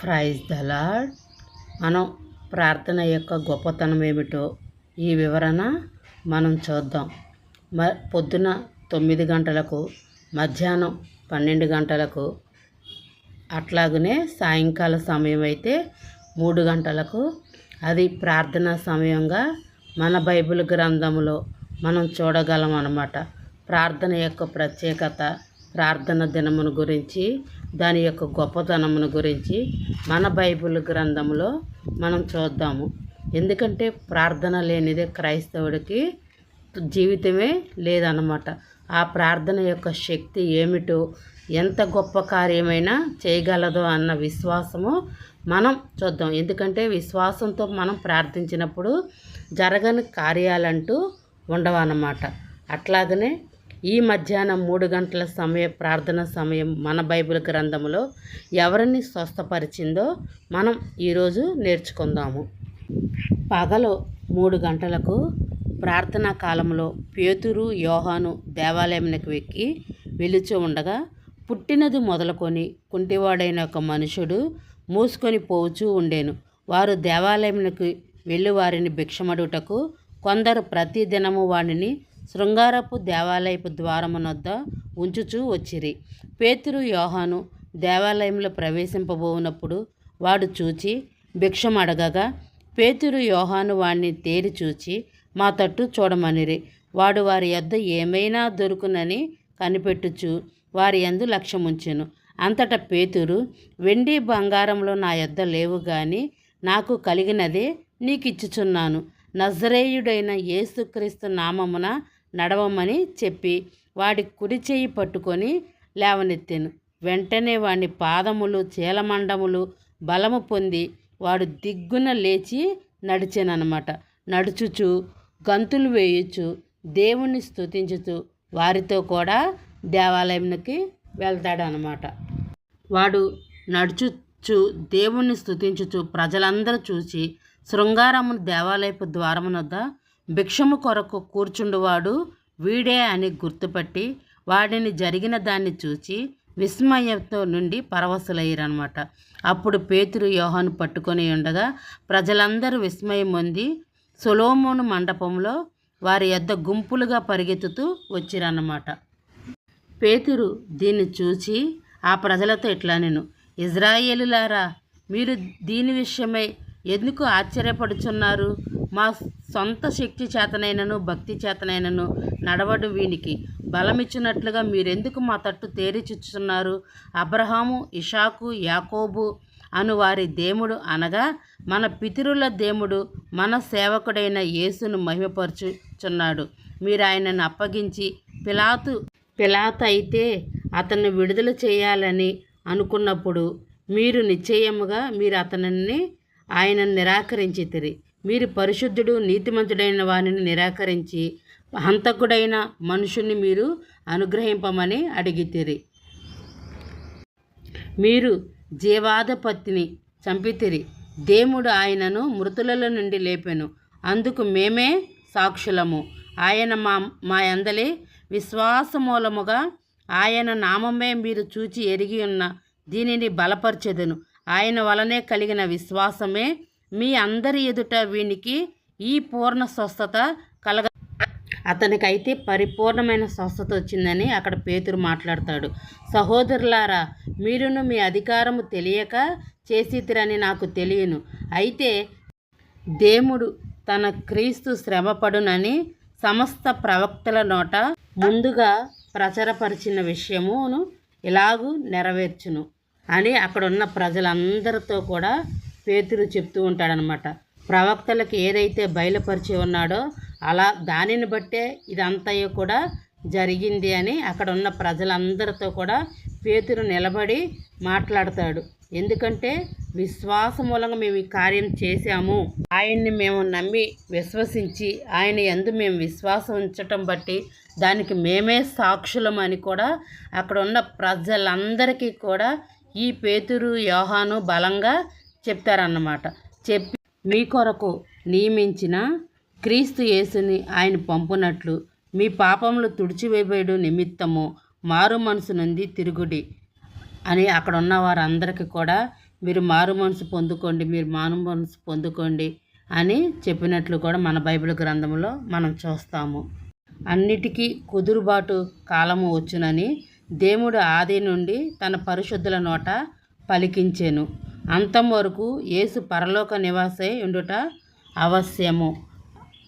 Praise the Lord మనం ప్రార్థన యొక్క గొప్పతనం ఏమిటో ఈ వివరణ మనం చూద్దాం. మ పొద్దున తొమ్మిది గంటలకు మధ్యాహ్నం పన్నెండు గంటలకు అట్లాగనే సాయంకాల సమయం అయితే మూడు గంటలకు. అది ప్రార్థనా సమయంగా మన బైబిల్ గ్రంథంలో మనం చూడగలం అన్నమాట ప్రార్థన యొక్క ప్రత్యేకత ప్రార్థన దినమును గురించి దాని యొక్క గొప్పతనమును గురించి మన బైబిల్ గ్రంథంలో మనం చూద్దాము. ఎందుకంటే ప్రార్థన లేనిదే క్రైస్తవుడికి జీవితమే లేదన్నమాట. ఆ ప్రార్థన యొక్క శక్తి ఏమిటో ఎంత గొప్ప కార్యమైనా చేయగలదో అన్న విశ్వాసము మనం చూద్దాం. ఎందుకంటే విశ్వాసంతో మనం ప్రార్థించినప్పుడు జరగని కార్యాలంటూ ఉండవన్నమాట. అట్లాగనే ఈ మధ్యాహ్నం మూడు గంటల సమయ ప్రార్థన సమయం మన బైబిల్ గ్రంథంలో ఎవరిని స్వస్థపరిచిందో మనం ఈరోజు నేర్చుకుందాము. పగలు మూడు గంటలకు ప్రార్థనా కాలంలో పేతురు యోహాను దేవాలయంకి ఎక్కి వెలుచు ఉండగా పుట్టినది మొదలుకొని కుంటివాడైన ఒక మనుషుడు మూసుకొని పోవచ్చు ఉండేను. వారు దేవాలయంకి వెళ్ళి వారిని భిక్షమడుటకు కొందరు ప్రతి దినము వాడిని శృంగారపు దేవాలయపు ద్వారమునొద్ద ఉంచుచూ వచ్చిరి. పేతురు యోహాను దేవాలయంలో ప్రవేశింపబోనప్పుడు వాడు చూచి భిక్షం అడగగా పేతురు యోహాను వాణ్ణి తేరి చూచి మా తట్టు చూడమనిరి. వాడు వారి యొద్ద ఏమైనా దొరుకునని కనిపెట్టుచు వారి యందు లక్ష్యముంచెను. అంతటా పేతురు వెండి బంగారంలో నా యొద్ద లేవు గాని నాకు కలిగినదే నీకు ఇచ్చుచున్నాను నజరేయుడైన యేసుక్రీస్తు నామమున నడవమని చెప్పి వాడి కుడి చేయి పట్టుకొని లేవనెత్తాను. వెంటనే వాని పాదములు చీలమండములు బలము పొంది వాడు దిగ్గున లేచి నడిచానమాట నడుచుచు గంతులు వేయచ్చు దేవుణ్ణి స్థుతించుతూ వారితో కూడా దేవాలయంకి వెళ్తాడనమాట. వాడు నడుచుచు దేవుణ్ణి స్థుతించుచు ప్రజలందరూ చూసి శృంగారమును దేవాలయపు ద్వారమునొద్ద భిక్షము కొరకు కూర్చుండువాడు వీడే అని గుర్తుపట్టి వాడిని జరిగిన దాన్ని చూచి విస్మయంతో నుండి పరవశులయ్యారనమాట అప్పుడు పేతురు యోహాను పట్టుకొని ఉండగా ప్రజలందరూ విస్మయం పొంది సొలోమోను మండపంలో వారి యొద్ద గుంపులుగా పరిగెత్తుతూ వచ్చిరన్నమాట. పేతురు దీన్ని చూచి ఆ ప్రజలతో ఇట్లా నేను ఇజ్రాయేలులారా మీరు దీని విషయమై ఎందుకు ఆశ్చర్యపడుచున్నారు? మా సొంత శక్తి చేతనైనను భక్తి చేతనైనను నడవడు వీనికి. బలమిచ్చినట్లుగా మీరెందుకు మా తట్టు తేరిచుచున్నారు? అబ్రహాము ఇషాకు యాకోబు అను వారి దేవుడు అనగా మన పితరుల దేవుడు మన సేవకుడైన యేసును మహిమపరచుచున్నాడు. మీరు ఆయనను అప్పగించి పిలాతు పిలాత్ అయితే అతన్ని విడుదల చేయాలని అనుకున్నప్పుడు మీరు నిశ్చయముగా మీరు అతనిని ఆయన నిరాకరించితిరి. మీరు పరిశుద్ధుడు నీతిమంతుడైన వారిని నిరాకరించి హంతకుడైన మనుషుని మీరు అనుగ్రహింపమని అడిగితిరి. మీరు జీవాధిపతిని చంపితిరి. దేవుడు ఆయనను మృతులలో నుండి లేపెను. అందుకు మేమే సాక్షులము. ఆయన మా మా అందలి విశ్వాసమూలముగా ఆయన నామమే మీరు చూచి ఎరిగి ఉన్న దీనిని బలపరచెదను. ఆయన వలనే కలిగిన విశ్వాసమే మీ అందరి ఎదుట వీనికి ఈ పూర్ణ స్వస్థత కలగ. అతనికైతే పరిపూర్ణమైన స్వస్థత వచ్చిందని అక్కడ పేతురు మాట్లాడతాడు. సహోదరులారా మీరును మీ అధికారము తెలియక చేసితిరని నాకు తెలియను. అయితే దేవుడు తన క్రీస్తు శ్రమపడునని సమస్త ప్రవక్తల నోట ముందుగా ప్రచరపరిచిన విషయమును ఇలాగూ నెరవేర్చును అని అక్కడున్న ప్రజలందరితో కూడా పేతురు చెప్తూ ఉంటాడనమాట. ప్రవక్తలకు ఏదైతే బయలుపరిచి ఉన్నాడో అలా దానిని బట్టే ఇదంతయు కూడా జరిగింది అని అక్కడ ఉన్న ప్రజలందరితో కూడా పేతురు నిలబడి మాట్లాడతాడు. ఎందుకంటే విశ్వాస మూలంగా మేము ఈ కార్యం చేశాము. ఆయన్ని మేము నమ్మి విశ్వసించి ఆయన ఎందు మేము విశ్వాసం ఉంచటం బట్టి దానికి మేమే సాక్షులం అని కూడా అక్కడ ఉన్న ప్రజలందరికీ కూడా ఈ పేతురు యోహాను బలంగా చెప్తారన్నమాట. చెప్పి మీ కొరకు నియమించిన క్రీస్తు యేసుని ఆయన పంపునట్లు మీ పాపములు తుడిచివేయబడు నిమిత్తము మారు మనసు నుండి తిరుగుడి అని అక్కడ ఉన్న వారందరికీ కూడా మీరు మారు మనసు పొందుకోండి మీరు మాను మనసు పొందుకోండి అని చెప్పినట్లు కూడా మన బైబిల్ గ్రంథంలో మనం చూస్తాము. అన్నిటికీ కుదురుబాటు కాలము వచ్చునని దేవుడు ఆది నుండి తన పరిశుద్ధుల నోట పలికించాను. అంతం వరకు యేసు పరలోక నివాసే ఉండుట అవశ్యము.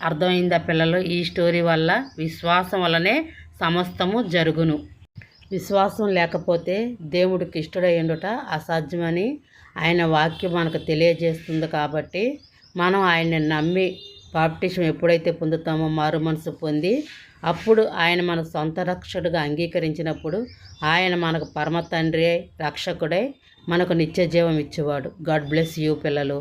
అర్థమైందా పిల్లలు? ఈ స్టోరీ వల్ల విశ్వాసం వల్లనే సమస్తము జరుగును. విశ్వాసం లేకపోతే దేవుడికి ఇష్టడై ఉండుట అసాధ్యమని ఆయన వాక్యం మనకు తెలియజేస్తుంది కాబట్టి మనం ఆయన్ని నమ్మి బాప్టిజం ఎప్పుడైతే పొందుతామో మారు మనసు పొంది అప్పుడు ఆయన మన సొంత రక్షకుడుగా అంగీకరించినప్పుడు ఆయన మనకు పరమ తండ్రి రక్షకుడై మనకు నిత్య జీవం ఇచ్చేవాడు. గాడ్ బ్లెస్ యూ పిల్లలు.